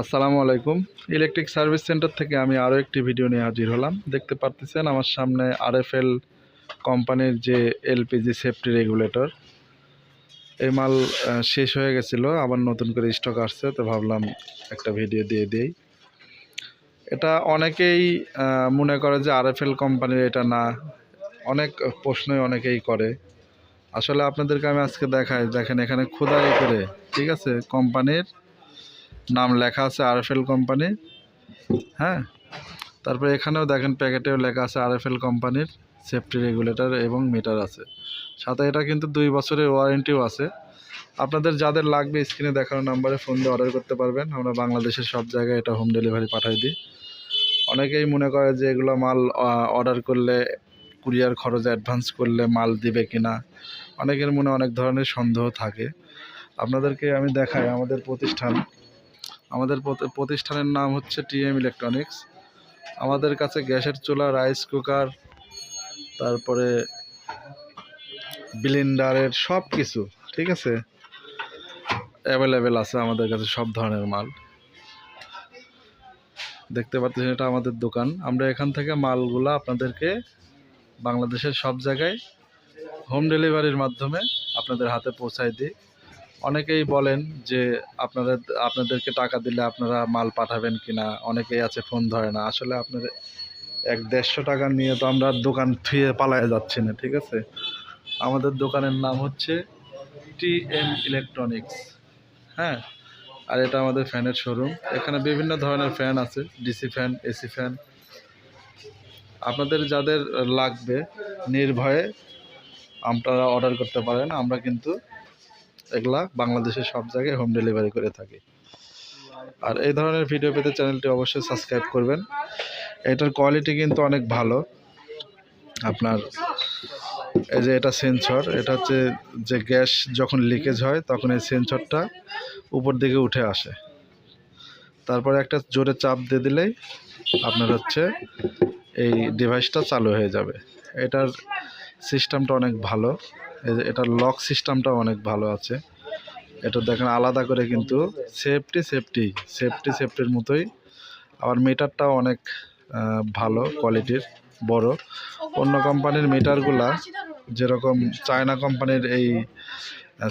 আসসালামু আলাইকুম। Electric service centre থেকে আমি আরও একটি ভিডিও নিয়ে হাজির হলাম। দেখতে পারতেছেন আমার সামনে আরএফএল কোম্পানির যে এলপিজি সেফটি রেগুলেটর এই মাল শেষ হয়ে গেছিল, আবার নতুন করে স্টক আসছে, তো ভাবলাম একটা ভিডিও দিয়ে দিই। এটা অনেকেই মনে করে যে আরএফএল কোম্পানির এটা না। অনেক প্রশ্নই অনেকেই করে। আসলে আপনাদেরকে আমি আজকে দেখাই। দেখেন এখানে খোদাই করে, ঠিক আছে? কোম্পানির নাম লেখা আছে আরএফএল কোম্পানি হ্যাঁ? তারপরে এখানেও দেখেন প্যাকেটেও লেখা আছে আরএফএল কোম্পানির সেফটি রেগুলেটর এবং মিটার আছে। সাথে এটা কিন্তু দুই বছরের ওয়ারেন্টিও আছে। আপনাদের যাদের লাগবে স্ক্রিনে দেখানো নাম্বারে ফোন দিয়ে অর্ডার করতে পারবেন। আমরা বাংলাদেশের সব জায়গায় এটা হোম ডেলিভারি পাঠাই দিই। অনেকেই মনে করে যে এগুলো মাল অর্ডার করলে কুরিয়ার খরচ অ্যাডভান্স করলে মাল দিবে কিনা। অনেকের মনে অনেক ধরনের সন্দেহ থাকে। আপনাদেরকে আমি দেখাই আমাদের প্রতিষ্ঠান। আমাদের প্রতিষ্ঠানের নাম হচ্ছে টিএম ইলেকট্রনিক্স। আমাদের কাছে গ্যাসের চুলা, রাইস কুকার, তারপরে ব্লেন্ডারের সব কিছু, ঠিক আছে? অ্যাভেলেবেল আছে আমাদের কাছে সব ধরনের মাল। দেখতে পাচ্ছেন এটা আমাদের দোকান। আমরা এখান থেকে মালগুলা আপনাদেরকে বাংলাদেশের সব জায়গায় হোম ডেলিভারির মাধ্যমে আপনাদের হাতে পৌঁছায় দিই। অনেকেই বলেন যে আপনাদের, আপনাদেরকে টাকা দিলে আপনারা মাল পাঠাবেন কিনা, অনেকেই আছে ফোন ধরে না। আসলে আপনার এক দেড়শো টাকা নিয়ে তো আমরা দোকান থুয়ে পালায় যাচ্ছি না, ঠিক আছে? আমাদের দোকানের নাম হচ্ছে টি এম ইলেকট্রনিক্স হ্যাঁ? আর এটা আমাদের ফ্যানের শোরুম। এখানে বিভিন্ন ধরনের ফ্যান আছে, ডিসি ফ্যান, এসি ফ্যান। আপনাদের যাদের লাগবে, নির্ভয়ে আপনারা অর্ডার করতে পারেন। আমরা কিন্তু এগুলা বাংলাদেশের সব জায়গায় হোম ডেলিভারি করে থাকি। আর এই ধরনের ভিডিও পেতে চ্যানেলটি অবশ্যই সাবস্ক্রাইব করবেন। এটার কোয়ালিটি কিন্তু অনেক ভালো। আপনার এই যে এটা সেন্সর এটা হচ্ছে যে গ্যাস যখন লিকেজ হয়, তখন এই সেন্সরটা উপর দিকে উঠে আসে। তারপরে একটা জোরে চাপ দিয়ে দিলেই আপনার হচ্ছে এই ডিভাইসটা চালু হয়ে যাবে। এটার সিস্টেমটা অনেক ভালো। এটার লক সিস্টেমটাও অনেক ভালো আছে। এটা দেখেন আলাদা করে কিন্তু সেফটি সেফটি সেফটি সেফটির মতোই। আবার মিটারটাও অনেক ভালো কোয়ালিটির বড়। অন্য কোম্পানির মিটারগুলা যেরকম চায়না কোম্পানির এই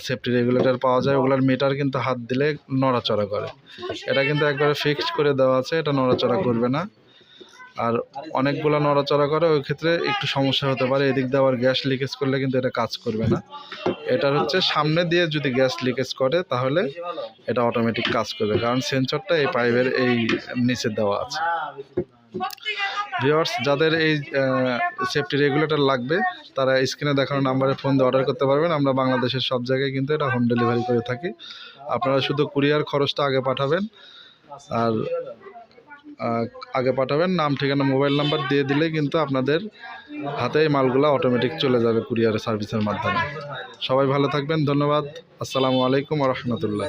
সেফটি রেগুলেটর পাওয়া যায়, ওগুলোর মিটার কিন্তু হাত দিলে নড়াচড়া করে। এটা কিন্তু একবারে ফিক্সড করে দেওয়া আছে, এটা নড়াচড়া করবে না। আর অনেকগুলো নড়াচড়া করে, ওই ক্ষেত্রে একটু সমস্যা হতে পারে। এদিক দিয়ে আবার গ্যাস লিকেজ করলে কিন্তু এটা কাজ করবে না। এটার হচ্ছে সামনে দিয়ে যদি গ্যাস লিকেজ করে, তাহলে এটা অটোমেটিক কাজ করবে। কারণ সেন্সরটা এই পাইপের এই নিচে দেওয়া আছে। ভিওয়ার্স যাদের এই সেফটি রেগুলেটর লাগবে, তারা স্ক্রিনে দেখানো নাম্বারে ফোন দিয়ে অর্ডার করতে পারবেন। আমরা বাংলাদেশের সব জায়গায় কিন্তু এটা হোম ডেলিভারি করে থাকি। আপনারা শুধু কুরিয়ার খরচটা আগে পাঠাবেন। আর আগে পাঠাবেন, নাম, ঠিকানা, মোবাইল নাম্বার দিয়ে দিলে কিন্তু আপনাদের হাতে এই মালগুলো অটোমেটিক চলে যাবে কুরিয়ার সার্ভিসের মাধ্যমে। সবাই ভালো থাকবেন, ধন্যবাদ। আসসালামু আলাইকুম রহমতুল্লাহ।